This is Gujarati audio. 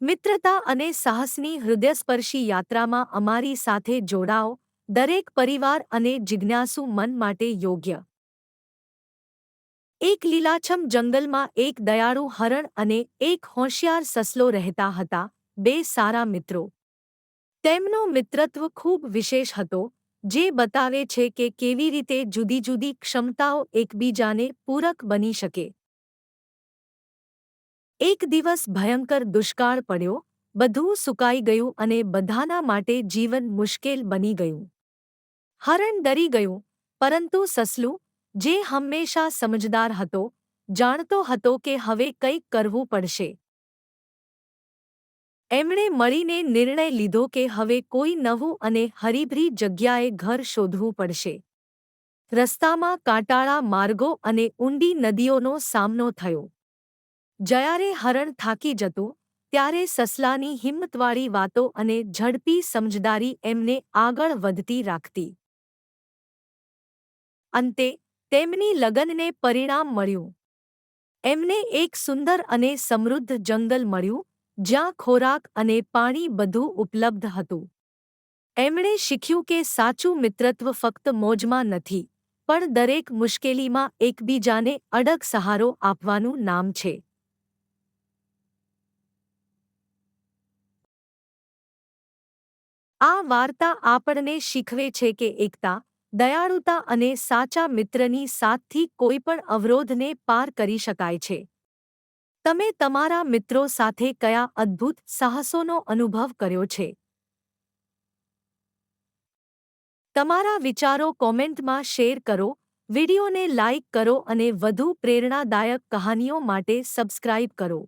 મિત્રતા અને સાહસની હૃદયસ્પર્શી યાત્રામાં અમારી સાથે જોડાઓ, દરેક પરિવાર અને જિજ્ઞાસુ મન માટે યોગ્ય. એક લીલાછમ જંગલમાં એક દયાળુ હરણ અને એક હોશિયાર સસલો રહેતા હતા, બે સારા મિત્રો. તેમનો મિત્રત્વ ખૂબ વિશેષ હતો, જે બતાવે છે કે કેવી રીતે જુદી જુદી ક્ષમતાઓ એકબીજાને પૂરક બની શકે. એક દિવસ ભયંકર દુષ્કાળ પડ્યો, બધું સુકાઈ ગયું અને બધાના માટે જીવન મુશ્કેલ બની ગયું. હરણ ડરી ગયું, પરંતુ સસલું, જે હંમેશા સમજદાર હતો, જાણતો હતો કે હવે કંઈક કરવું પડશે. એમણે મળીને નિર્ણય લીધો કે હવે કોઈ નવું અને હરીભરી જગ્યાએ ઘર શોધવું પડશે. રસ્તામાં કાંટાળા માર્ગો અને ઊંડી નદીઓનો સામનો થયો. જ્યારે હરણ થાકી જતું, ત્યારે સસલાની હિંમતવાળી વાતો અને ઝડપી સમજદારી એમને આગળ વધતી રાખતી. અંતે, તેમની લગનને પરિણામ મળ્યું. એમને એક સુંદર અને સમૃદ્ધ જંગલ મળ્યું, જ્યાં ખોરાક અને પાણી બધું ઉપલબ્ધ હતું. એમણે શીખ્યું કે સાચું મિત્રત્વ ફક્ત મોજમાં નથી, પણ દરેક મુશ્કેલીમાં એકબીજાને અડગ સહારો આપવાનું નામ છે. આ વાર્તા આપણને શીખવે છે કે એકતા, દયાળુતા અને સાચા મિત્રની સાથથી કોઈપણ અવરોધને પાર કરી શકાય છે. તમે તમારા મિત્રો સાથે કયા અદ્ભુત સાહસોનો અનુભવ કર્યો છે? તમારા વિચારો કોમેન્ટમાં શેર કરો, વિડિયોને લાઇક કરો અને વધુ પ્રેરણાદાયક કહાનીઓ માટે સબસ્ક્રાઇબ કરો.